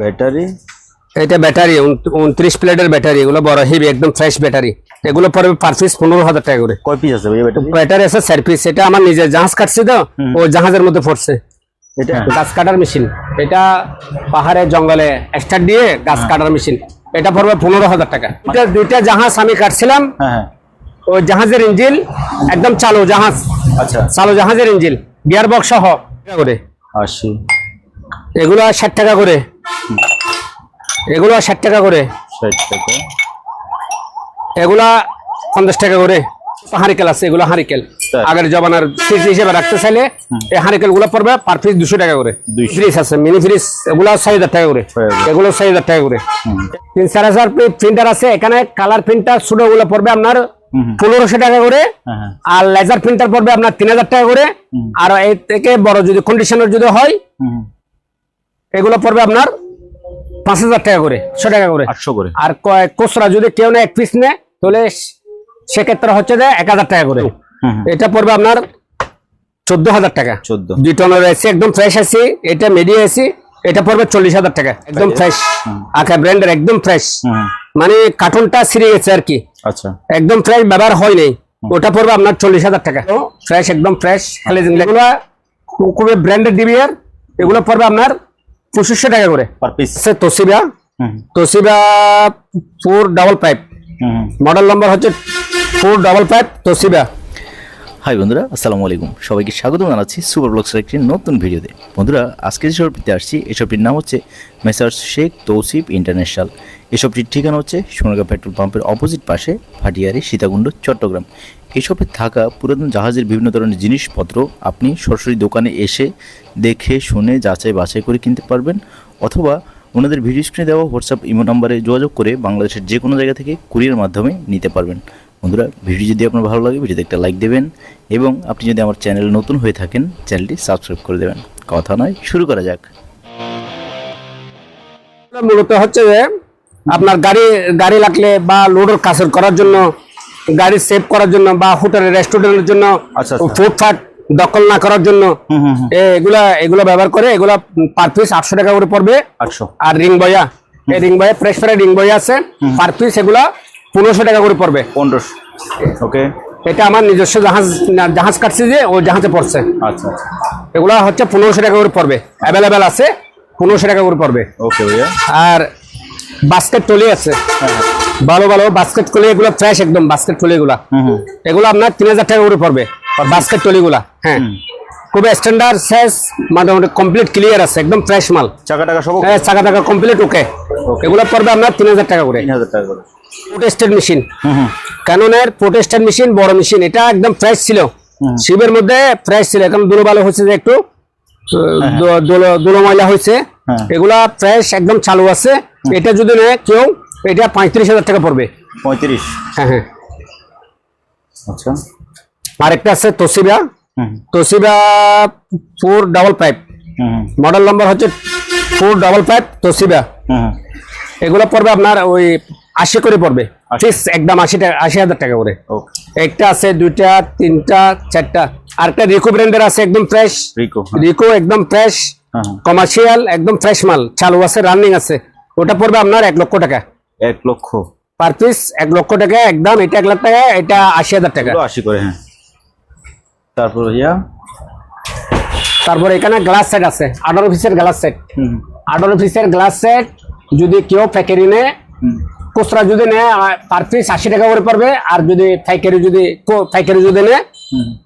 Battery এটা battery উনত্রিশ প্লেটের ব্যাটারি এগুলো বড় হেভি একদম ফ্রেশ ব্যাটারি এগুলো পড়বে পার পিস পনেরো হাজার টাকা করে। কয় পিস আছে ব্যাটারি আছে চার পিস এটা আমার নিজের জাহাজ কাটছি তো ও জাহাজের মধ্যে পড়ছে। এটা গাছ কাটার মেশিন এটা পাহাড়ে জঙ্গলে স্টার্ট দিয়ে গাছ কাটার মেশিন এটা পড়বে পনেরো হাজার টাকা। এটা দুইটা জাহাজ আমি কাটছিলাম। হ্যাঁ হ্যাঁ। ওই জাহাজের ইঞ্জিন একদম চালু জাহাজ। আচ্ছা। চালু জাহাজের ইঞ্জিন গিয়ার বক্স সহ করে। আশি এগুলো ষাট টাকা করে। এগুলো ষাট টাকা করে। ষাট টাকা। এগুলা পঞ্চাশ টাকা করে। হারিকেল আছে এগুলো হারিকেল। আগের জমানার ফ্রিজ হিসেবে রাখতে চাইলে এই হারিকেলগুলো পড়বে পার পিস দুশো টাকা করে। 200 ফ্রিজ আছে মিনি ফ্রিজ এগুলো ছয় হাজার টাকা করে। এগুলো ছয় হাজার টাকা করে। তিন চার হাজার প্রিন্টার আছে এখানে কালার প্রিন্টার ছোটগুলো পড়বে আপনার পনেরোশো টাকা করে। হ্যাঁ হ্যাঁ। আর লেজার প্রিন্টার পড়বে আপনার তিন হাজার টাকা করে। আর এর থেকে বড় যদি কন্ডিশনার যদি হয় এগুলো পড়বে আপনার পাঁচ হাজার টাকা করে ছ টাকা করে। আটশো করে। আর খুচরা যদি কেউ না এক পিস নেয় তাহলে সেক্ষেত্রে হচ্ছে যে এক হাজার টাকা করে। এটা পড়বে আপনার চোদ্দ হাজার টাকা। চোদ্দ। দুই টনের এসি একদম ফ্রেশ এসি এটা মিডিয়া এসি এটা পড়বে চল্লিশ হাজার টাকা একদম ফ্রেশ আঁকা ব্র্যান্ডের একদম ফ্রেশ মানে কার্টুনটা গেছে আর কি। আচ্ছা। একদম ফ্রেশ ব্যবহার হয় নাই। ওটা পড়বে আপনার চল্লিশ হাজার টাকা। ফ্রেশ একদম ফ্রেশ খালি এগুলো খুবই ব্র্যান্ডেড ডিবিআর এগুলো পড়বে আপনার পঁচিশশো টাকা করে। পার পিস সে Toshiba Toshiba four double pipe model number হচ্ছে four double five Toshiba. Hi বন্ধুরা আসসালামু আলাইকুম। সবাইকে স্বাগত জানাচ্ছি সুপার ব্লগসের একটি নতুন ভিডিওতে। বন্ধুরা আজকে যে শপটিতে আসছি এই শপটির নাম হচ্ছে মেসার্স শেখ তৌসিফ ইন্টারন্যাশনাল এই শপটির ঠিকানা হচ্ছে সোনাগা পেট্রোল পাম্পের অপোজিট পাশে ভাটিয়ারি সীতাকুণ্ড চট্টগ্রাম। শপে থাকা পুরাতন জাহাজের বিভিন্ন ধরনের জিনিসপত্র আপনি সরাসরি দোকানে এসে দেখে, শুনে, যাচাই বাছাই করে কিনতে পারবেন অথবা ওনাদের ভিডিও স্ক্রিনে দেওয়া হোয়াটসঅ্যাপ, ইমো নাম্বারে যোগাযোগ করে বাংলাদেশের যে কোনো জায়গা থেকে কুরিয়ার মাধ্যমে নিতে পারবেন। বন্ধুরা, ভিডিও যদি আপনার ভালো লাগে, ভিডিওতে একটা লাইক দেবেন এবং আপনি যদি আমার চ্যানেল নতুন হয়ে থাকেন, চ্যানেলটি সাবস্ক্রাইব করে দেবেন। কথা নয়, শুরু করা যাক। মূলত হচ্ছে যে আপনার গাড়ি গাড়ি লাগলে বা লোডের কাসর করার জন্য গাড়ি সেভ করার জন্য বা হোটেল রেস্টুরেন্টের জন্য আচ্ছা, আচ্ছা। ফুটফাট দখল না করার জন্য এগুলা এগুলো ব্যবহার করে এগুলা পার পিস আটশো টাকা করে পড়বে। আর রিং বয়া এই রিং বয়া প্রেস ফেরা রিং বয়া আছে পার পিস এগুলা পনেরোশো টাকা করে পড়বে। পনেরোশো। ওকে এটা আমার নিজস্ব জাহাজ জাহাজ কাটছে যে ও জাহাজে পড়ছে। আচ্ছা এগুলো হচ্ছে পনেরোশো টাকা করে পড়বে। অ্যাভেলেবেল আছে পনেরোশো টাকা করে পড়বে। ওকে ভাইয়া। আর বাস্কেট টলি আছে। ভালো ভালো বাস্কেট টলি এগুলো ফ্রেশ একদম বাস্কেট টলি এগুলা। এগুলো আপনার তিন হাজার টাকা করে পড়বে বাস্কেট টলিগুলা হ্যাঁ। খুব স্ট্যান্ডার্ড সাইজ মোটামুটি কমপ্লিট ক্লিয়ার আছে একদম ফ্রেশ মাল। চাকা টাকা সব হ্যাঁ, চাকা টাকা কমপ্লিট ওকে এগুলো পড়বে আপনার তিন হাজার টাকা করে। তিন হাজার টাকা করে। প্রোটেস্টেড মেশিন ক্যাননের প্রোটেস্টেড মেশিন বড় মেশিন এটা একদম ফ্রেশ ছিল। শিবের মধ্যে ফ্রেশ ছিল এখন দুলো ভালো হয়েছে যে একটু দু- দুলো- দুলো ময়লা হয়েছে। হ্যাঁ। এগুলা ফ্রেশ একদম চালু আছে। এটা যদি নেয় কেউ এটা পঁয়ত্রিশ হাজার টাকা পড়বে। পঁয়ত্রিশ? হ্যাঁ হ্যাঁ। আচ্ছা। আরেকটা আছে তোসিবা। তোসিবা ফোর ডাবল হুম, মডেল নম্বর হচ্ছে ফোর ডাবল পাইপ তোসিবা। এগুলো পড়বে আপনার ওই আশি করে পড়বে। ফিক্স একদম আশি টাকা আশি হাজার টাকা করে। একটা আছে দুইটা তিনটা চারটা। আরেকটা রিকো ব্র্যান্ডের আছে একদম ফ্রেশ। রিকো রিকো একদম ফ্রেশ। হ্যাঁ হ্যাঁ। কমার্শিয়াল একদম ফ্রেশ মাল। চালু আছে রানিং আছে। ওটা পড়বে আপনার এক লক্ষ টাকা। এক লক্ষ। পার পিস এক লক্ষ টাকা একদম এটা এক লাখ টাকা এটা আশি হাজার টাকা। আশি করে হ্যাঁ। তারপর ভাইয়া তারপরে এখানে গ্লাস সেট আছে আঠারো পিসের গ্লাস সেট হুম। আঠারো পিসের গ্লাস সেট যদি কেউ ফ্যাক্টরি নেয় খুচরা যদি নেয় পার পিস আশি টাকা করে পড়বে আর যদি ফাইকারি যদি ফাইকারি যদি নেয়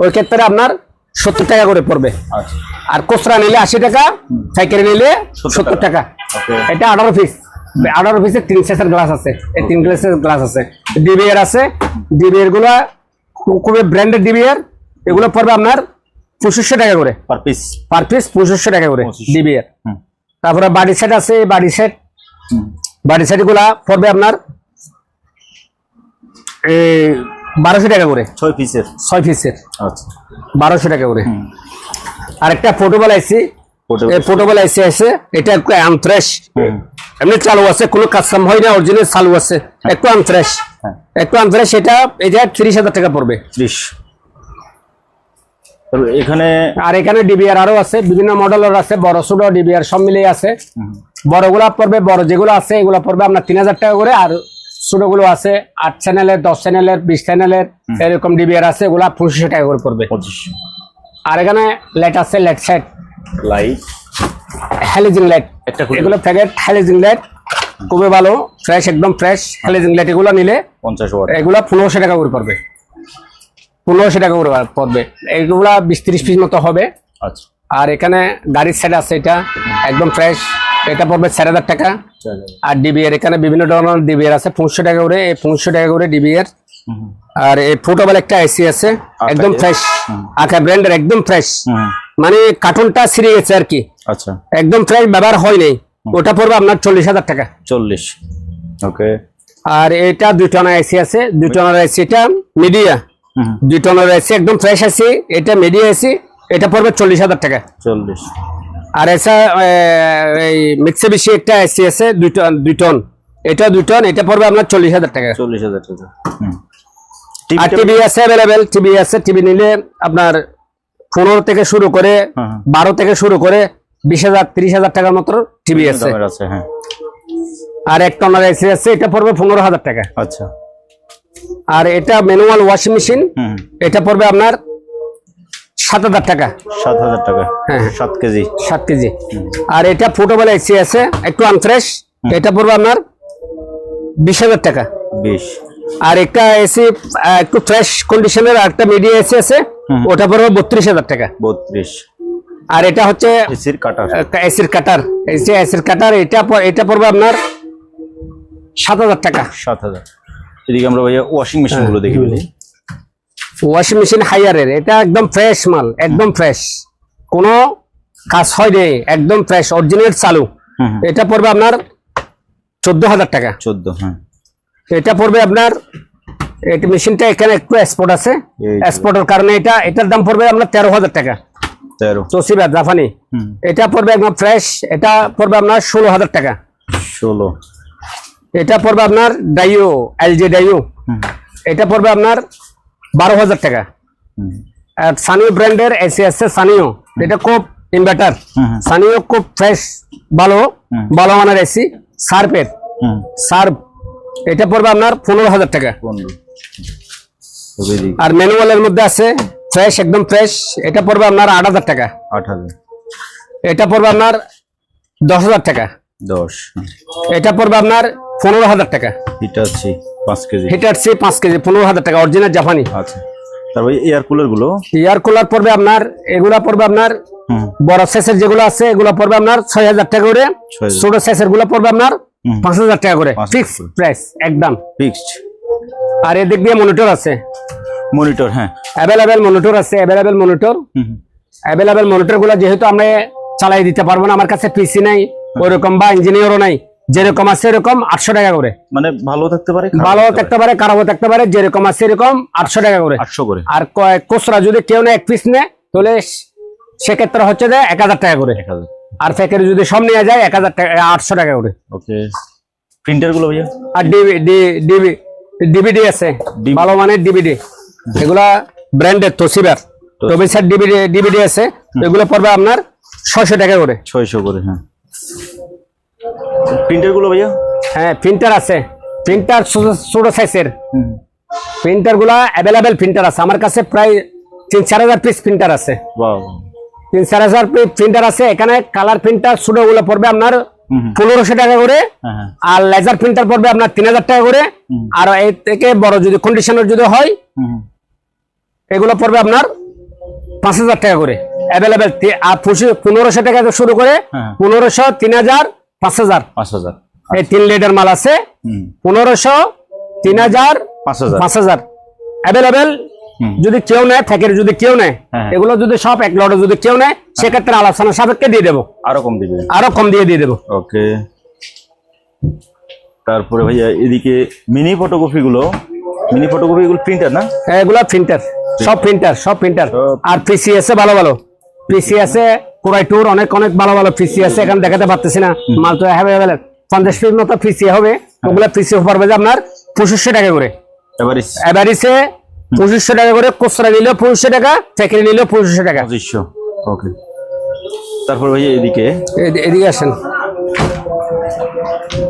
ওই ক্ষেত্রে আপনার সত্তর টাকা করে পড়বে। আচ্ছা। আর খুচরা নিলে আশি টাকা পাইকারি নিলে সত্তর টাকা। এটা আঠারো পিস আঠারো পিসের তিন সেসের গ্লাস আছে। এই তিন গ্লাসের গ্লাস আছে। ডিবিআর আছে। ডিবিআরগুলো খুবই ব্র্যান্ডেড ডিবিআর এগুলো পড়বে আপনার পঁচিশশো টাকা করে। পার পিস পার পিস পঁচিশশো টাকা করে 2500 ডিবিআর তারপরে বাড়ি সেট আছে বাড়ি সেট বাড়ি সেটগুলা পড়বে আপনার বারোশো টাকা করে। ছয় পিসের ছয় পিসের আচ্ছা। বারোশো টাকা করে। আরেকটা Portable এই পোর্টেবল আইসি আছে। এটা একটু এমনি চালু আছে কোনো কাস্টম হয় না অরিজিনাল চালু আছে। একটু আনফ্রেশ হ্যাঁ। একটু এটা এটা তিরিশ হাজার টাকা পড়বে। ত্রিশ। এখানে আর এখানে ডিবিআর আরও আছে বিভিন্ন মডেলের আছে বড় ছোট ডিবিআর সব মিলিয়ে আছে। বড়গুলা পড়বে বড় যেগুলো আছে এগুলো পড়বে আপনার তিন হাজার টাকা করে আর ছোটগুলো আছে আট চ্যানেলের দশ চ্যানেলের বিশ চ্যানেলের এরকম ডিবিআর আছে এগুলা পঁচিশশো টাকা করে পড়বে। আর এখানে লাইট আছে লাইট সাইড লাইট একটা এগুলো খুবই ভালো ফ্রেশ একদম ফ্রেশ হ্যালিজিং লাইট এগুলো নিলে পঞ্চাশ ওয়াট এগুলা পনেরোশো টাকা করে পড়বে। পনেরোশো টাকা করে পড়বে। এগুলা বিশ ত্রিশ পিস মতো হবে। আচ্ছা। আর এখানে গাড়ির সেট আছে এটা একদম ফ্রেশ এটা পড়বে চার হাজার টাকা। আর ডিবিআর এখানে বিভিন্ন ধরনের ডিবিআর আছে পঁচিশশো টাকা করে এই পঁচিশশো টাকা করে ডিবিআর আর এই ফুটেবল একটা এসি আছে একদম আচ্ছা, ফ্রেশ আঁকা ব্র্যান্ডের একদম ফ্রেশ মানে কার্টুনটা ছিঁড়ে গেছে আর কি। আচ্ছা। একদম ফ্রেশ ব্যবহার হয় নাই। ওটা পড়বে আপনার চল্লিশ হাজার টাকা। চল্লিশ। ওকে। আর এটা দুই টনার এসি আছে। দুই টনার এসি এটা মিডিয়া হুম, দুই টনার এসি একদম ফ্রেশ এসি এটা মিডিয়া এসি এটা পড়বে চল্লিশ হাজার টাকা। চল্লিশ। আর এসা এই মিক্সে বেশি একটা এসি আছে দুই টন দুই টন। এটা দুই টন এটা পড়বে আপনার চল্লিশ হাজার টাকা। চল্লিশ হাজার টাকা। আর টিভি আছে অ্যাভেলেবেল টিভি আছে। টিভি নিলে আপনার পনেরো থেকে শুরু করে হ্যাঁ, হ্যাঁ। বারো থেকে শুরু করে বিশ হাজার ত্রিশ হাজার টাকার মতো টিভি আছে হ্যাঁ। আর এক টনার এসি আছে এটা পড়বে পনেরো হাজার টাকা। আচ্ছা। আর এটা ম্যানুয়াল ওয়াশিং মেশিন। এটা পড়বে আপনার সাত হাজার টাকা। সাত হাজার টাকা হ্যাঁ, হ্যাঁ। সাত কেজি। সাত কেজি। আর এটা ফুটেবল এসি আছে একটু আনফ্রেশ এটা পড়বে আপনার বিশ হাজার টাকা। বিশ। আর একটা এসি একটু ফ্রেশ কন্ডিশনের আর একটা মিডিয়া এসি আছে ওটা পড়বে বত্রিশ হাজার টাকা। বত্রিশ। আর এটা হচ্ছে এসির কাটার। এসির কাটার। এসির কাটার এটা এটা পড়বে আপনার সাত হাজার টাকা। সাত হাজার। এদিকে আমরা ভাইয়া ওয়াশিং মেশিনগুলো দেখি বলি ওয়াশিং মেশিন হাইয়ারের এটা একদম ফ্রেশ মাল একদম ফ্রেশ কোনো কাজ হয় নেই একদম ফ্রেশ অরিজিনাল চালু। এটা পড়বে আপনার চোদ্দ হাজার টাকা। চোদ্দ হ্যাঁ এটা পড়বে আপনার এটা মেশিনটা এখানে একটু এক্সপোর্ট আছে। এক্সপোর্টের কারণে এটা এটার দাম পড়বে আপনার তেরো হাজার টাকা। এটা পড়বে একদম ফ্রেশ এটা পড়বে আপনার ষোলো হাজার টাকা। ষোলো। এটা পড়বে আপনার ডাইও এলজি ডাইও হুম। এটা পড়বে আপনার বারো হাজার টাকা। আর সানিও ব্র্যান্ডের এসি আছে সানিও এটা খুব ইনভার্টার। সানিও খুব ফ্রেশ ভালো মানের এসি সার্পের সার্প এটা পড়বে আপনার পনেরো হাজার টাকা। আর ম্যানুয়ালের মধ্যে আছে ফ্রেশ একদম ফ্রেশ এটা পড়বে আপনার আট হাজার টাকা। আট হাজার। এটা পড়বে আপনার দশ হাজার টাকা। দশ। এটা পড়বে আপনার পনেরো হাজার টাকা। পাঁচ কেজি। পাঁচ কেজি পনেরো হাজার টাকা অরিজিনাল জাপানি আচ্ছা। তারপরে এয়ার কুলারগুলো? এয়ার কুলার পড়বে আপনার এগুলা পড়বে আপনার বড় যেগুলো আছে এগুলো পড়বে আপনার ছয় হাজার টাকা করে। ছোটগুলো পড়বে আপনার পাঁচ হাজার টাকা করে। ফিক্স প্রাইস একদম। ফিক্সড আর এদিক দিয়ে মনিটর আছে। মনিটর হ্যাঁ। অ্যাভেলেবেল মনিটর আছে অ্যাভেলেবেল মনিটর। অ্যাভেলেবেল মনিটরগুলো যেহেতু আমরা চালাই দিতে পারব না আমার কাছে পিসি নাই ওরকম বা ইঞ্জিনিয়ারও নাই যেরকম আছে এরকম আটশো টাকা করে। মানে ভালো থাকতে পারে ভালো থাকতে পারে খারাপও থাকতে পারে যেরকম আছে এরকম আটশো টাকা করে। আটশো করে। আর খুচরা যদি কেউ না এক পিস নেয় তাহলে সেক্ষেত্রে হচ্ছে যে এক হাজার টাকা করে। আর প্যাকেট যদি সব নিয়ে যায় এক হাজার টাকা আটশো টাকা করে। ওকে প্রিন্টারগুলো ভাইয়া? আর ডিবি ডিবি ডিবিডি আছে ভালো মানের ডিবিডি এগুলা ব্র্যান্ডের তোসিবার। তোবিসার ডিবিডি ডিবিডি আছে এগুলো পড়বে আপনার ছয়শো টাকা করে। ছয়শো করে হ্যাঁ। প্রিন্টারগুলো ভাইয়া? হ্যাঁ প্রিন্টার আছে। প্রিন্টার ছোট সাইজের হুম। প্রিন্টারগুলা অ্যাভেলেবেল প্রিন্টার আছে। আমার কাছে প্রায় তিন চার হাজার পিস প্রিন্টার আছে। তিন চার হাজার প্রিন্টার আছে। এখানে কালার প্রিন্টার ছোটগুলো পড়বে আপনার। পনেরোশো টাকা করে হ্যাঁ হ্যাঁ। আর লেজার প্রিন্টার পড়বে আপনার তিন হাজার টাকা করে। আর এর থেকে বড় যদি কন্ডিশনার যদি হয়। এগুলো পড়বে আপনার পাঁচ হাজার টাকা করে। অ্যাভেলেবেল আর পনেরোশো টাকা শুরু করে হ্যাঁ। পনেরোশো তিন হাজার পাঁচ হাজার। পাঁচ হাজার। এই তিন লিটার মাল আছে। পনেরোশো তিন হাজার পাঁচ হাজার। পাঁচ হাজার। অ্যাভেলেবেল। যদি কেউ নেয় ফ্যাকের যদি কেউ নেয় হ্যাঁ। এগুলো যদি সব এক লটে যদি কেউ নেয় সেক্ষেত্রে আলোচনা সাপেক্ষে দিয়ে দেবো। আরও কম দিবে আরও কম দিয়ে দিয়ে দেবো। ওকে। তারপরে ভাইয়া এদিকে মিনি ফটোকপি গুলো মিনি ফটোকপি গুলো প্রিন্টার না? হ্যাঁ এগুলো প্রিন্টার সব প্রিন্টার সব প্রিন্টার আর পিসি আছে ভালো ভালো। পিসি আছে কোরাই টুর অনেক অনেক ভালো ভালো পিসি আছে এখানে দেখাতে পারতেছি না। মাল তো অ্যাভেলেবেল পঞ্চাশ পিস মতো পিসি হবে। ওগুলো পিসি পারবে যে আপনার পঁচিশশো টাকা করে। এবারে এভারিসে পঁচিশশো টাকা করে কোসরা নিল পঁচিশশো টাকা ফেকেরি নিলেও পঁচিশশো টাকা। পঁচিশশো ওকে তারপর ভাইয়া এদিকে? এদিকে আসেন।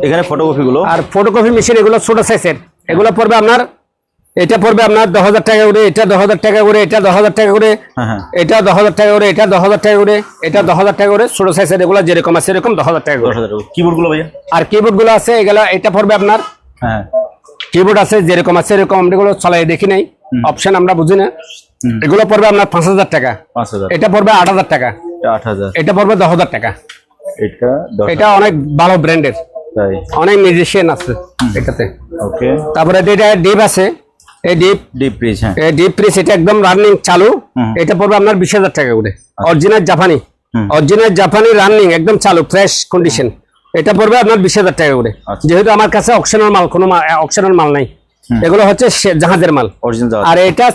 এখানে ফটোকপিগুলো আর ফটোকপি মেশিন এগুলো ছোট সাইজের এগুলো পড়বে আপনার এটা পড়বে আপনার দশ হাজার টাকা করে এটা দশ হাজার টাকা করে এটা দশ হাজার টাকা করে হ্যাঁ হ্যাঁ। এটা দশ হাজার টাকা করে এটা দশ হাজার টাকা করে এটা দশ হাজার টাকা করে ছোট সাইজের এগুলো যেরকম আছে এরকম দশ হাজার টাকা করে। হাজার কিবোর্ডগুলো ভাইয়া? আর কিবোর্ডগুলো আছে এগুলো এটা পড়বে আপনার হ্যাঁ। কিবোর্ড আছে যেরকম আছে এরকম আমরা এগুলো চালাই দেখি নাই। অপশন আমরা বুঝি না এগুলো পড়বে আপনার পাঁচ হাজার টাকা। এটা পড়বে আট হাজার টাকা। এটা পড়বে দশ হাজার টাকা। এটা অনেক ভালো ব্র্যান্ডের অনেক মিউজিশিয়ান আছে এটাতে। তারপরে এটা ডিপ আছে। এই ডিপ ডিপ হ্যাঁ। ডিপ প্রেস এটা একদম রানিং চালু। এটা পড়বে আপনার বিশ হাজার টাকা করে। অরিজিনাল জাপানি। অরিজিনাল জাপানি রানিং একদম চালু ফ্রেশ কন্ডিশন এটা পড়বে আপনার বিশ হাজার টাকা করে। আচ্ছা। যেহেতু আমার কাছে অকশনাল মাল কোনো অকশনাল মাল নাই। এগুলো হচ্ছে জাহাজের মাল। আর এটা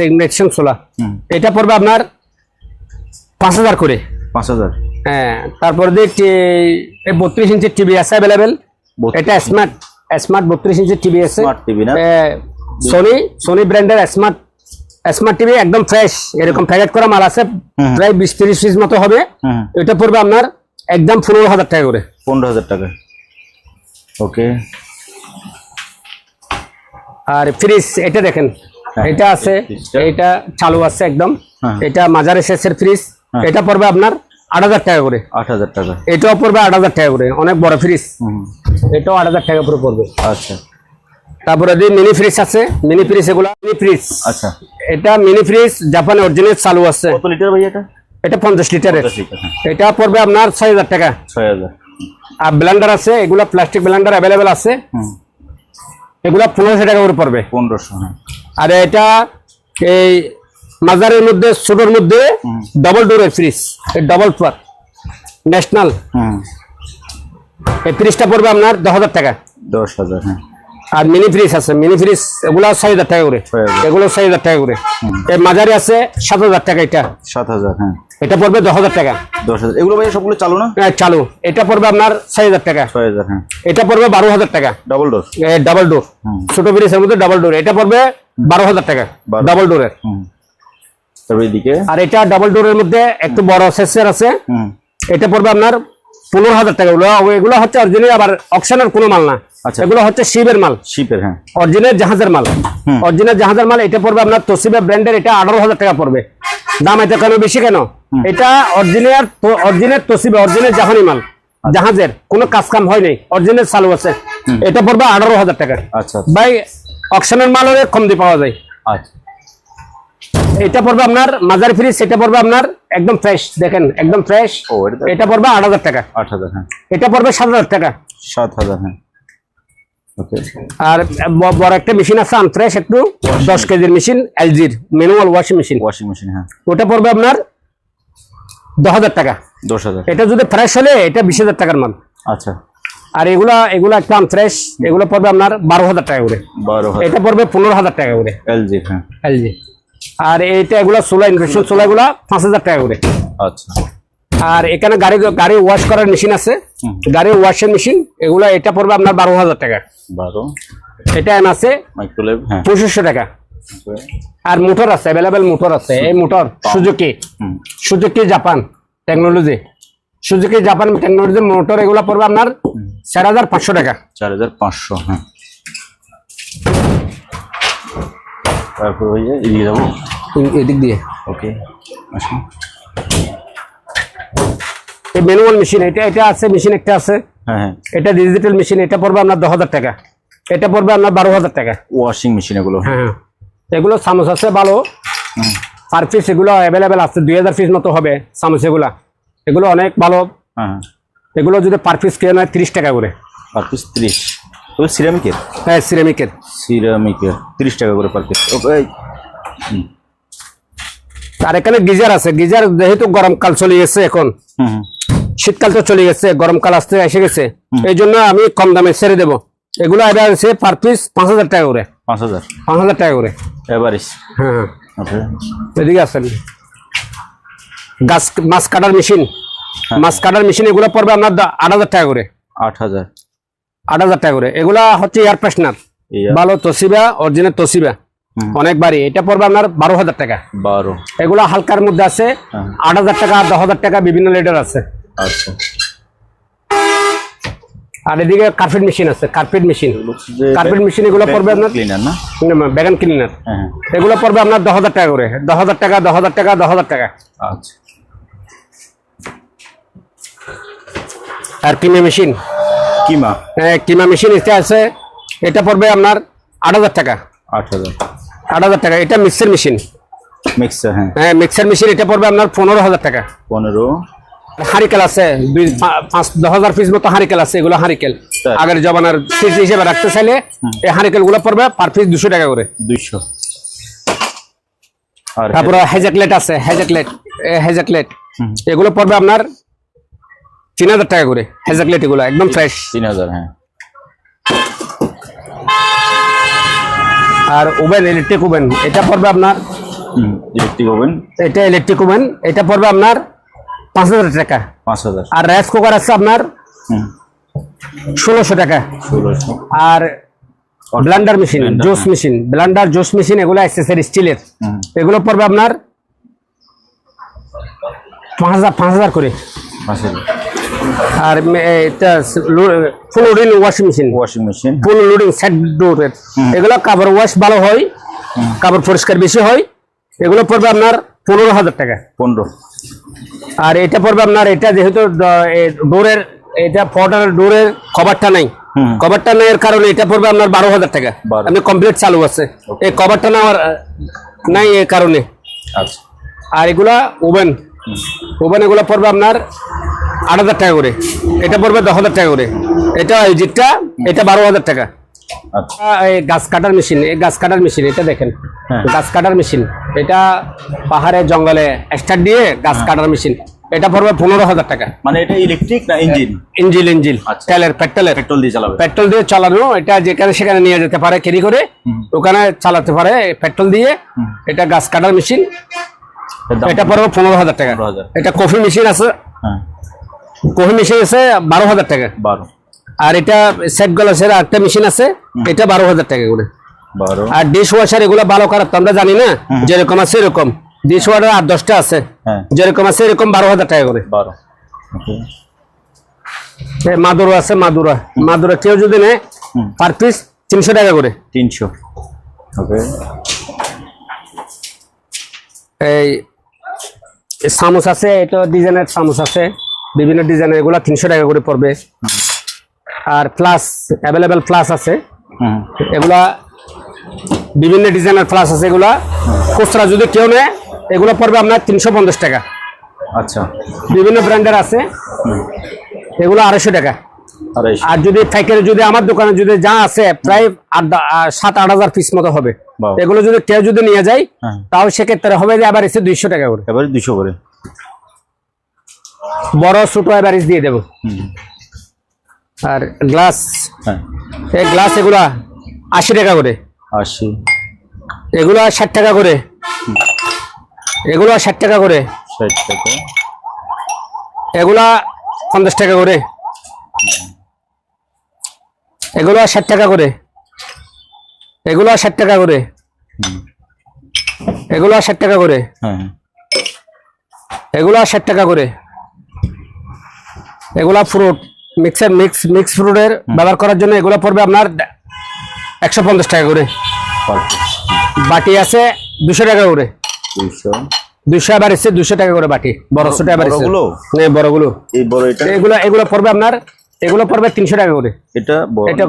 ইন্ডাকশন চুলা হুম। এটা পড়বে আপনার পাঁচ হাজার করে। পাঁচ হাজার। হ্যাঁ তারপরে টি- বত্রিশ ইঞ্চি টিভি আছে অ্যাভেলেবেল এটা স্মার্ট স্মার্ট বত্রিশ ইঞ্চি টিভি আছে। সোনি সোনি ব্র্যান্ডের স্মার্ট স্মার্ট টিভি একদম ফ্রেশ এরকম প্যাকেট করা মাল আছে প্রায় বিশ তিরিশ পিস মতো হবে। এটা পড়বে আপনার একদম পনেরো হাজার টাকা করে। পনেরো হাজার টাকা। ওকে আর ফ্রিজ এটা দেখেন হ্যাঁ, এটা আছে এটা চালু আছে একদম। হ্যাঁ। এটা মাজার এসেসের ফ্রিজ। এটা পড়বে আপনার আট হাজার টাকা করে। আট হাজার টাকা। এটাও পড়বে আট হাজার টাকা করে অনেক বড় ফ্রিজ এটাও আট হাজার টাকা করে পড়বে। আচ্ছা। তারপরে দিয়ে মিনি ফ্রিজ আছে মিনি ফ্রিজ এগুলো মিনি ফ্রিজ আচ্ছা। এটা মিনি ফ্রিজ জাপানে অরিজিনাল চালু আছে। কত লিটার ভাই এটা? এটা পঞ্চাশ লিটারের হ্যাঁ। এটা পড়বে আপনার ছয় হাজার টাকা। ছয় হাজার। আর ব্লেন্ডার আছে এগুলো প্লাস্টিক ব্লেন্ডার অ্যাভেলেবেল আছে। এগুলো পনেরোশো টাকা করে পড়বে। পনেরোশো হ্যাঁ। আর এটা এই মাজারের মধ্যে ছোটোর মধ্যে ডবল ডোরের ফ্রিজ এই ডবল ফ্লোর ন্যাশনাল এই ফ্রিজটা পড়বে আপনার দশ হাজার টাকা। দশ হাজার হ্যাঁ। আর মিনি ফ্রিজ আছে মিনি ফ্রিজ এগুলো ছয় হাজার টাকা করে। এগুলো ছয় হাজার টাকা করে। এই মাজারে আছে সাত হাজার টাকা এটা। সাত হাজার হ্যাঁ। এটা পড়বে দশ হাজার টাকা। দশ হাজার। এগুলো ভাই সবগুলো চালু না? এ, চালু। এটা পড়বে আপনার ছয় হাজার টাকা। ছয় হাজার হ্যাঁ। এটা পড়বে বারো হাজার টাকা। Double door double door. ছোট ফ্রিজের মধ্যে ডাবল ডোর এটা পড়বে বারো হাজার টাকা। ডাবল ডোরের আর এটা ডাবল ডোরের মধ্যে একটু বড় সাইজের আছে। এটা পড়বে আপনার পনেরো হাজার টাকা। এগুলো হচ্ছে অরিজিনাল আবার অকশনের কোনো মাল না। আচ্ছা। এগুলো হচ্ছে শিবের মাল। শিপের হ্যাঁ। অরিজিনাল জাহাজের মাল। অরিজিনাল জাহাজের মাল এটা পড়বে আপনার তোসিবা ব্র্যান্ডের এটা আঠারো হাজার টাকা পড়বে। দাম এটা কেন? বেশি কেন? এটা অরিজিনাল অরিজিনাল তোসিবা অরিজিনাল জাহানি মাল। জাহাজের কোনো কাজ কাম হয় নাই। অরিজিনাল চালু আছে। এটা পড়বে আঠারো হাজার টাকা। আচ্ছা ভাই অকশনের মাল হলে কম দিয়ে পাওয়া যায়। আচ্ছা। এটা পড়বে আপনার মাজার ফ্রিজ এটা পড়বে আপনার একদম ফ্রেশ দেখেন একদম ফ্রেশ ও এটা পড়বে আট হাজার টাকা। আট হাজার হ্যাঁ। এটা পড়বে সাত হাজার টাকা। সাত হাজার হ্যাঁ। আর বড় একটা মেশিন আছে আনফ্রেশ একটু দশ কেজির machine এলজির manual washing machine washing machine হ্যাঁ। ওটা পড়বে আপনার দশ হাজার টাকা। দশ হাজার এটা যদি ফ্রেশ হলে এটা বিশ হাজার টাকার মাল। আচ্ছা। আর এগুলা এগুলা একটু আনফ্রেশ এগুলো পড়বে আপনার বারো হাজার টাকা করে। বারো এটা পড়বে পনেরো হাজার টাকা করে। এলজি হ্যাঁ এলজি আর এইটা এগুলা সোলা ইনভেশন সোলা এগুলা পাঁচ হাজার টাকা করে। আচ্ছা। আর এখানে গাড়ি গাড়ি ওয়াশ করার মেশিন আছে। গাড়ি ওয়াশের মেশিন এগুলা এটা পড়বে আপনার বারো হাজার টাকা। বারো। এটা আছে হ্যাঁ। পঁচিশশো টাকা। আর মোটর আছে অ্যাভেলেবেল মোটর আছে এই motor Suzuki Suzuki Japan technology Suzuki Japan technology motor এগুলো পড়বে আপনার চার হাজার পাঁচশো টাকা। চার হাজার পাঁচশো হ্যাঁ। তারপর এদিকে যাব। এদিক দিয়ে। ওকে আসুন। এই ম্যানুয়াল মেশিন এটা এটা আছে মেশিন একটা আছে। হ্যাঁ হ্যাঁ। এটা ডিজিটাল মেশিন এটা পড়বে আপনার দশ হাজার টাকা। এটা পড়বে আপনার বারো হাজার টাকা। ওয়াশিং মেশিন এগুলো। হ্যাঁ হ্যাঁ। এগুলো চামচ আছে ভালো পার পিস এগুলো অ্যাভেলেবেল আছে দুই হাজার পিস মতো হবে চামচ এগুলা। এগুলো অনেক ভালো। হ্যাঁ হ্যাঁ। এগুলো যদি পার পিস কেনা হয় তিরিশ টাকা করে। পার পিস ত্রিশ। সিরামিকের হ্যাঁ সিরামিকের সিরামিকের তিরিশ টাকা করে পার পিস ওকে। আর এখানে গিজার আছে। গিজার যেহেতু গরমকাল চলে গেছে এখন। শীতকাল তো চলে গেছে গরমকাল আসতে এসে গেছে। এই জন্য আমি কম দামে ছেড়ে দেবো। এগুলো এবার আছে পার পিস পাঁচ হাজার টাকা করে। পাঁচ হাজার। পাঁচ হাজার টাকা করে। এভারেজ। হ্যাঁ হ্যাঁ। এদিকে আসেন। গাছ মাছ কাটার মেশিন। মাছ কাটার মেশিন এগুলো পড়বে আপনার আট হাজার টাকা করে। আট হাজার। আট হাজার টাকা করে। এগুলা হচ্ছে এয়ার ফ্রেশনার এই ভালো তসিবা অরিজিনাল তসিবা। অনেক বাড়ি এটা পড়বে আপনার বারো হাজার টাকা। বারো। এগুলো হালকার মধ্যে আছে। হ্যাঁ। আট হাজার টাকা দশ হাজার টাকা বিভিন্ন লেটার আছে। আচ্ছা। আর এদিকে কার্পেট মেশিন আছে কার্পেট মেশিন কার্পেট মেশিন এগুলো পড়বে আপনার ক্লিনার না? ব্যাগান ক্লিনার হ্যাঁ হ্যাঁ। এগুলো পড়বে আপনার দশ হাজার টাকা করে। দশ হাজার টাকা দশ হাজার টাকা দশ হাজার টাকা। আচ্ছা। আর কিমা মেশিন কিমা? হ্যাঁ কিমা মেশিন এটা আছে। এটা পড়বে আপনার আট হাজার টাকা। আট হাজার। আট হাজার টাকা। এটা মিক্সার মেশিন মিক্সার হ্যাঁ। হ্যাঁ মিক্সার মেশিন এটা পড়বে আপনার পনেরো হাজার টাকা। পনেরো। হারিকেল আছে পাঁচ দশ হাজার পিস মতো হারিকেল আছে এগুলো হারিকেল। আগের জমানার পিস হিসেবে রাখতে চাইলে এই হারিকেলগুলো পড়বে পার পিস দুশো টাকা করে। দুইশো। তারপরে হেজাকলেট আছে হেজাকলেট হেজাকলেট। এগুলো পড়বে আপনার তিন হাজার টাকা করে হেজাকলেট এগুলো একদম ফ্রেশ তিন হাজার হ্যাঁ। আর ওভেন ইলেকট্রিক ওভেন এটা পড়বে আপনার ইলেকট্রিক ওভেন এটা ইলেকট্রিক ওভেন এটা পড়বে আপনার পাঁচ হাজার টাকা। পাঁচ হাজার। আর রাইস কুকার আছে আপনার ষোলোশো টাকা। আর blender machine juice machine blender juice machine এগুলো অ্যাক্সেসরি স্টিলের এগুলো পড়বে আপনার পাঁচ হাজার পাঁচ হাজার করে। আর মে- এটা full loading washing machine washing machine full loading set ডোরের এগুলো কাপড় ওয়াশ ভালো হয় কাপড় পরিষ্কার বেশি হয়। এগুলো পড়বে আপনার পনেরো হাজার টাকা। পনেরো। আর এটা পড়বে আপনার এটা যেহেতু ডোরের এটা ফটার ডোরের কভারটা নাই। কভারটা নেই এর কারণে এটা পড়বে আপনার বারো হাজার টাকা। আপনি কমপ্লিট চালু আছে। এই কভারটা নেওয়ার আহ, নাই এই কারণে। আচ্ছা। আর এগুলা ওভেন ওভেন এগুলো পড়বে আপনার আট হাজার টাকা করে। এটা পড়বে দশ হাজার টাকা করে। এটা জিটটা এটা বারো হাজার টাকা। গাছ কাটার মেশিন এই গাছ কাটার মেশিন এটা দেখেন। হ্যাঁ। গাছ কাটার মেশিন এটা পাহাড়ে জঙ্গলে স্টার্ট দিয়ে গাছ কাটার মেশিন। এটা পড়বে পনেরো হাজার টাকা। মানে এটা ইলেকট্রিক না ইঞ্জিন ইঞ্জিল ইঞ্জিল আচ্ছা। তেলের পেট্রোলের। পেট্রোল দিয়ে চালাবে। পেট্রোল দিয়ে চালানো এটা যেখানে সেখানে নিয়ে যেতে পারে ক্যারি করে। ওখানে চালাতে পারে পেট্রোল দিয়ে। এটা গাছ কাটার মেশিন। এটা পড়বে পনেরো হাজার টাকা। 15,000 এটা কফি মেশিন আছে। হ্যাঁ। কফি মেশিন আছে বারো হাজার টাকা। বারো। আর এটা সেট গ্লাসের একটা মেশিন আছে এটা বারো হাজার টাকা করে। আর ডিশ ওয়াশার এগুলো ভালো করার তো আমরা জানি না যেরকম আছে এরকম। ডিশ ওয়াটার আট দশটা আছে হ্যাঁ। যেরকম আছে এরকম বারো হাজার টাকা করে। মাদুরা আছে মাদুরা। মাদুরা কেউ যদি নেয় পার পিস তিনশো টাকা করে। তিনশো। এই এই আছে এটা ডিজাইনের চামচ আছে। বিভিন্ন ডিজাইনের এগুলা তিনশো টাকা করে পড়বে। আর প্লাস অ্যাভেলেবেল প্লাস আছে। হুম। এগুলা বিভিন্ন ডিজাইনের প্লাস আছে এগুলা। খুচরা যদি কেউ নেয় এগুলো পড়বে আপনার তিনশো পঞ্চাশ টাকা। আচ্ছা। বিভিন্ন ব্র্যান্ডের আছে। এগুলো আড়াইশো টাকা। আর যদি পাইকারি যদি আমার দোকানে যদি যা আছে প্রায় আট সাত আট হাজার পিস মতো হবে। এগুলো যদি কেউ যদি নিয়ে যায় হ্যাঁ। তাও সেক্ষেত্রে হবে যে আবার এসে দুইশো টাকা করে। এবারে দুশো করে। বড় ছোট এভারেজ দিয়ে দেবো। হুম। আর গ্লাস? হ্যাঁ। এই গ্লাস এগুলা আশি টাকা করে। আশি। এগুলো ষাট টাকা করে। এগুলো ষাট টাকা করে। ষাট টাকা। এগুলা পঞ্চাশ টাকা করে। এগুলো ষাট টাকা করে। এগুলো ষাট টাকা করে। এগুলো ষাট টাকা করে। হ্যাঁ। এগুলো ষাট টাকা করে। এগুলা ফ্রুট। মিক্সার মিক্স মিক্স ফ্রুটের ব্যবহার করার জন্য এগুলো পড়বে আপনার একশো পঞ্চাশ টাকা করে। বাটি আছে দুশো টাকা করে। দুশো। আবার এসছে দুশো টাকা করে বাটি। বড় ছোট আবার? হ্যাঁ বড়গুলো। এগুলো এগুলো পড়বে আপনার এগুলো পড়বে তিনশো টাকা করে। এটা এটা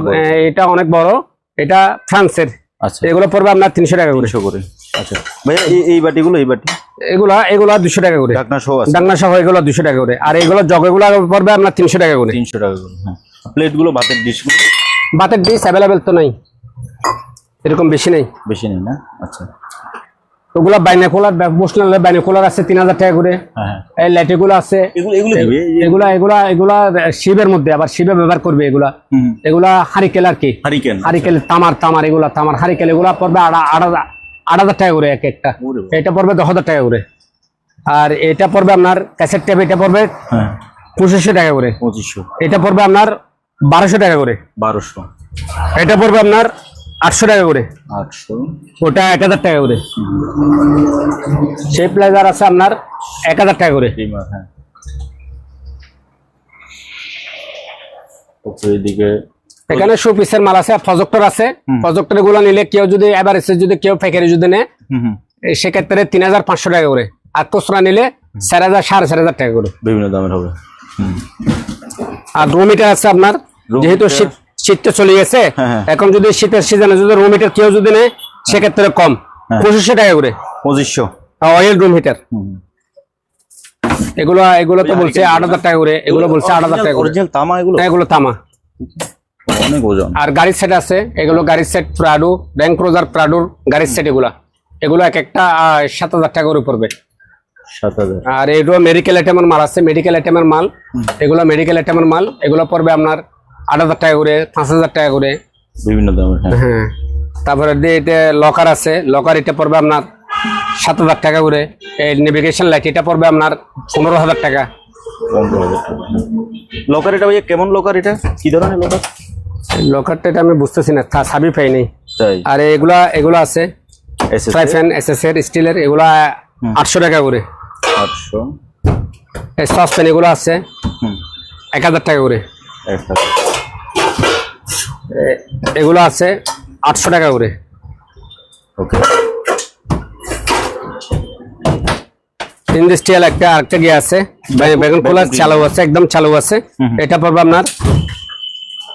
এটা অনেক বড় এটা ফ্রান্সের। আচ্ছা। এগুলো পড়বে আপনার তিনশো টাকা করে। করে। আচ্ছা। ভাইয়া এই বাটিগুলো এই বাটি? এগুলা এগুলা দুশো টাকা করে। ঢাকনা সহ আছে? সহ এগুলো দুশো টাকা করে। আর এগুলো পড়বে আপনার তিনশো টাকা করে। তিনশো টাকা করে হ্যাঁ। প্লেটগুলো ভাতের ডিশগুলো? বাতের ডিস অ্যাভেলেবেল তো নাই। এরকম বেশি নেই। বেশি নেই না? আচ্ছা। ওগুলা আছে তিন হাজার টাকা করে। হ্যাঁ হ্যাঁ। এই লাইটেগুলো আছে। এগুলো এগুলো এগুলা এগুলা এগুলা শিবের মধ্যে আবার শিবে ব্যবহার করবে এগুলা। এগুলা হারিকেল আর কি। হারিকেন হারিকেল তামার তামার এগুলা তামার হারিকেল এগুলা পড়বে আড়া- আড়া আট হাজার টাকা করে এক একটা। এটা পড়বে দশ হাজার টাকা করে। আর এটা পড়বে আপনার ক্যাসেট ট্যাপ এটা পড়বে হ্যাঁ। পঁচিশশো টাকা করে। পঁচিশশো। এটা পড়বে আপনার বারোশো টাকা করে। বারোশো। এটা পড়বে আপনার আটশো টাকা করে। আটশো। ওটা এক হাজার টাকা করে। সেই প্লেজার আছে আপনার এক হাজার টাকা করে। হ্যাঁ এদিকে এখানে শো পিসের মাল আছে প্রজেক্টর আছে। প্রজেক্টরগুলো নিলে কেউ যদি এসে যদি কেউ পাইকারি যদি নেয় সেক্ষেত্রে তিন হাজার পাঁচশো টাকা করে। আর খুচরা নিলে চার হাজার সাড়ে চার হাজার টাকা করে। বিভিন্ন দামের হবে। আর রুম হিটার আছে আপনার। যেহেতু শীত শীত তো চলে গেছে হ্যাঁ, হ্যাঁ। এখন যদি শীতের সিজনে যদি রুম হিটার কেউ যদি নেয় সেক্ষেত্রে কম। হ্যাঁ। পঁচিশশো টাকা করে। পঁচিশশো। অয়েল রুম হিটার এগুলো এগুলো তো বলছে আট হাজার টাকা করে। এগুলো বলছে আট হাজার টাকা করে। তামা এগুলো? এগুলো তামা। অনেক ওজন। আর গাড়ির সেট আছে এগুলো গাড়ির সেট প্রাডু র্যাঙ্ক ক্রোজার প্রাডুর গাড়ির সেট এগুলা। এগুলো এক একটা সাত হাজার টাকা করে পড়বে। আর এগুলো মেডিকেল আইটেমের মাল আছে মেডিকেল আইটেমের মাল। এগুলো মেডিকেল আইটেমের মাল এগুলো পড়বে আপনার আট হাজার টাকা করে পাঁচ হাজার টাকা করে। বিভিন্ন দামের হ্যাঁ। হ্যাঁ। তারপরে এটা লকার আছে লকার এটা পড়বে আপনার সাত হাজার টাকা করে। এই নেভিগেশন লাইট এটা পড়বে আপনার পনেরো হাজার টাকা। পনেরো হাজার টাকা লকার এটা ভাইয়া কেমন লকার এটা? কি ধরনের লকার লকারটা এটা আমি বুঝতেছি না সাবি পাইনি তাই? আর এগুলা এগুলো আছে। ফ্রাই ফ্যান এস এস এর স্টিলের এগুলা আটশো টাকা করে। আটশো? এই সসপ্যান এগুলো আছে। এক হাজার টাকা করে। এগুলো আছে আটশো টাকা করে। ওকে ইন্ডাস্ট্রিয়াল একটা আরেকটা গিয়ে আছে? বেগুন খোলা চালু আছে একদম চালু আছে। এটা পড়বে আপনার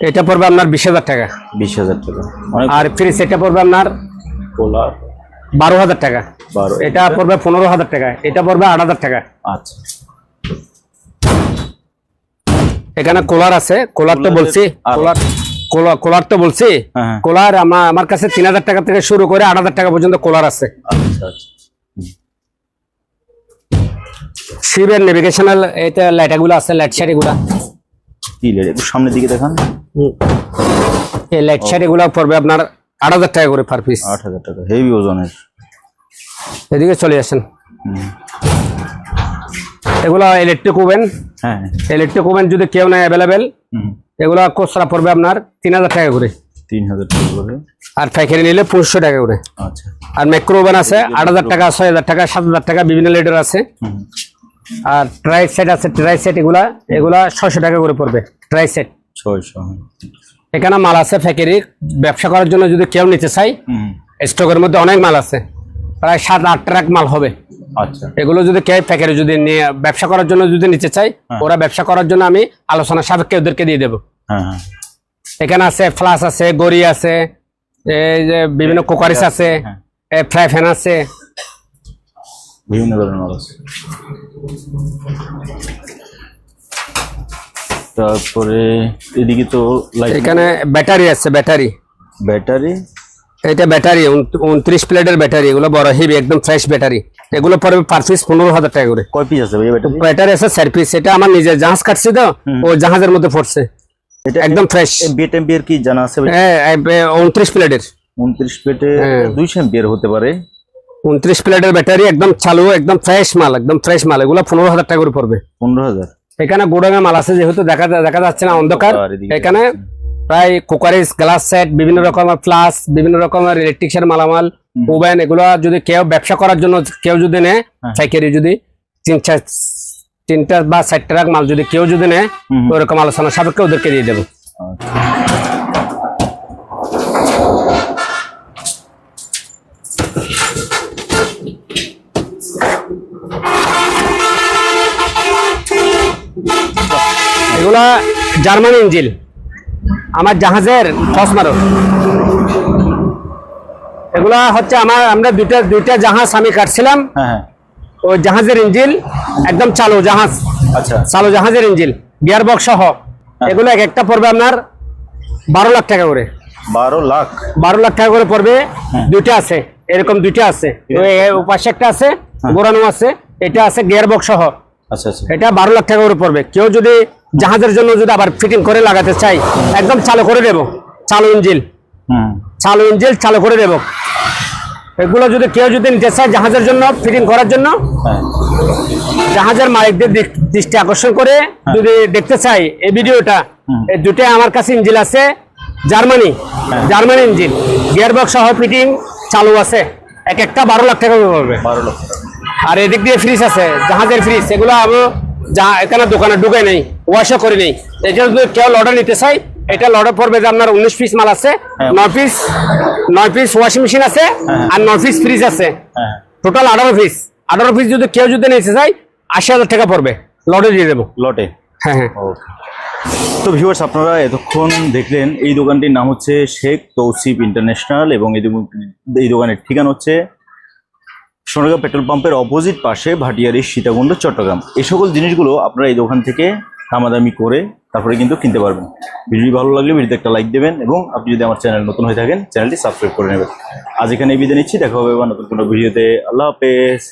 এটা পড়বে আপনার বিশ হাজার টাকা। বিশ হাজার টাকা। আর ফ্রিজ এটা পড়বে আপনার পোলার বারো হাজার টাকা। বারো। এটা পড়বে পনেরো হাজার টাকা। এটা পড়বে আট হাজার টাকা। আচ্ছা। এখানে কোলার আছে। কোলার তো বলছি। কোলার কোলার তো বলছি। হ্যাঁ, হ্যাঁ। কোলার আমার আমার কাছে তিন হাজার টাকা থেকে শুরু করে আট হাজার টাকা পর্যন্ত কোলার আছে। আচ্ছা আচ্ছা। শিবের নেভিগেশনাল এটা লাইট এগুলো আছে লাইট শাড়ি লেট একটু সামনের দিকে দেখান। এই লাইট শাড়ি এগুলো পড়বে আপনার আট হাজার টাকা করে পার পিস আট হাজার টাকা হেভি ওজনের। এদিকে চলে হুম। এগুলো ইলেকট্রিক ওভেন হ্যাঁ ইলেকট্রিক ওভেন যদি কেউ নেয় অ্যাভেলেবেল। এগুলো কোসরা পড়বে আপনার তিন হাজার টাকা করে। তিন হাজার টাকা করে। আর পাইকারি নিলে পঁচিশশো টাকা করে। আচ্ছা। আর মাইক্রো ওভেন আছে আট হাজার টাকা ছয় হাজার টাকা সাত হাজার টাকা বিভিন্ন লিটার আছে। আর ট্রাই সেট আছে ট্রাই সেট এগুলা এগুলা ছয়শো টাকা করে পড়বে ট্রাই সেট ছয়শো। হ্যাঁ। এখানে মাল আছে ফ্যাক্টরি ব্যবসা করার জন্য যদি কেউ নিতে চাই। স্টকের মধ্যে অনেক মাল আছে প্রায় সাত আট ট্রাক মাল হবে। আচ্ছা। এগুলো যদি কেউ প্যাকেটে যদি নিয়ে ব্যবসা করার জন্য যদি নিতে চাই ওরা ব্যবসা করার জন্য আমি আলোচনা সাপেক্ষে ওদেরকে দিয়ে দেবো। হ্যাঁ হ্যাঁ। এখানে আছে ফ্লাস আছে গড়ি আছে এই যে বিভিন্ন কোকারিস আছে ফ্রাই ফ্যান আছে বিভিন্ন ধরনের মাল আছে। তারপরে এদিকে তো লাইট এখানে ব্যাটারি আছে ব্যাটারি। ব্যাটারি? এটা ব্যাটারি উনত্রিশ প্লেটের ব্যাটারি এগুলো বড় হেভি একদম ফ্রেশ ব্যাটারি। এগুলো পড়বে পার পিস পনেরো হাজার টাকা করে। কয় পিস আছে ব্যাটারি? আছে চার পিস এটা আমার নিজের জাহাজ কাটছি তো ও জাহাজের মধ্যে পড়ছে। এটা একদম ফ্রেশ বিট এম্পিয়ার কি জানা আছে ভাই উনত্রিশ প্লেটের। উনত্রিশ প্লেটে হ্যাঁ। দুইশো এম্পিয়ার হতে পারে। উনত্রিশ প্লেটের ব্যাটারি একদম চালু একদম ফ্রেশ মাল একদম ফ্রেশ মাল। এগুলো পনেরো হাজার টাকা করে পড়বে। পনেরো হাজার। এখানে গোডাঙে মাল আছে যেহেতু দেখা দেখা যাচ্ছে না অন্ধকার। এখানে প্রায় কুকারিস গ্লাস সেট বিভিন্ন রকমের ফ্লাস বিভিন্ন রকমের ইলেকট্রিক্সের মালামাল ওভেন এগুলো যদি কেউ ব্যবসা করার জন্য কেউ যদি নেয় হ্যাঁ। পাইকারি যদি তিন চার তিনটা বা চার ট্রাক মাল যদি কেউ যদি নেয়। ওরকম আলোচনা সাপেক্ষে ওদেরকে দিয়ে দেবো। এগুলা জার্মান ইঞ্জিল। আমার জাহাজের ফস মারো। এগুলা হচ্ছে আমার আমরা দুইটা দুইটা জাহাজ আমি কাটছিলাম। হ্যাঁ হ্যাঁ। ওই জাহাজের ইঞ্জিল একদম চালু জাহাজ। আচ্ছা। চালু জাহাজের ইঞ্জিল গিয়ার বক্স সহ। এগুলো এক একটা পড়বে আপনার বারো লাখ টাকা করে। বারো লাখ? বারো লাখ টাকা করে পড়বে দুইটা আছে এরকম দুইটা আছে। পাশে একটা আছে গোড়ানো আছে এটা আছে গিয়ার বক্স সহ। আচ্ছা আচ্ছা। এটা বারো লাখ টাকা করে পড়বে। কেউ যদি জাহাজের জন্য যদি আবার ফিটিং করে লাগাতে চাই একদম চালু করে দেবো চালু ইঞ্জিল চালু ইঞ্জিল চালু করে দেবো এগুলো যদি কেউ যদি নিতে চায় জাহাজের জন্য ফিটিং করার জন্য হ্যাঁ। জাহাজের মালিকদের দৃষ্টি আকর্ষণ করে যদি দেখতে চাই এই ভিডিওটা এই দুটাই আমার কাছে ইঞ্জিল আছে Germany. Germany engine. Gear box সহ ফিটিং চালু আছে। এক একটা বারো লাখ টাকা পড়বে। আর এদিক দিয়ে ফ্রিজ আছে জাহাজের ফ্রিজ এগুলো আমি যা এখানে দোকানে ঢুকে নেই ওয়াশও করে নেই। এটা যদি কেউ লড়ে নিতে চাই এটা লড়ে পড়বে যে আপনার উনিশ পিস মাল আছে হ্যাঁ। নয় পিস নয় পিস ওয়াশিং মেশিন আছে আর নয় পিস ফ্রিজ আছে। হ্যাঁ। টোটাল আঠারো পিস আঠারো পিস যদি কেউ যদি নিতে চাই আশি হাজার টাকা পড়বে। লড়ে দিয়ে দেবো। লটে? হ্যাঁ হ্যাঁ। তো ভিউয়ার্স আপনারা এতক্ষণ দেখলেন এই দোকানটির নাম হচ্ছে শেখ তৌসিফ ইন্টারন্যাশনাল এবং এই দোকানের ঠিকানা হচ্ছে সোনারগাঁও পেট্রোল পাম্পের অপোজিট পাশে ভাটিয়ারি সীতাকুণ্ড, চট্টগ্রাম। এই সকল জিনিসগুলো আপনারা এই দোকান থেকে দামাদামি করে তারপরে কিন্তু কিনতে পারবেন। ভিডিও ভালো লাগলে ভিডিওতে একটা লাইক দেবেন এবং আপনি যদি আমার চ্যানেল নতুন হয়ে থাকেন, চ্যানেলটি সাবস্ক্রাইব করে নেবেন। আজ এখানে বিদায় নিচ্ছি, দেখা হবে বা নতুন কোনো ভিডিওতে। আল্লাহ হাফেজ।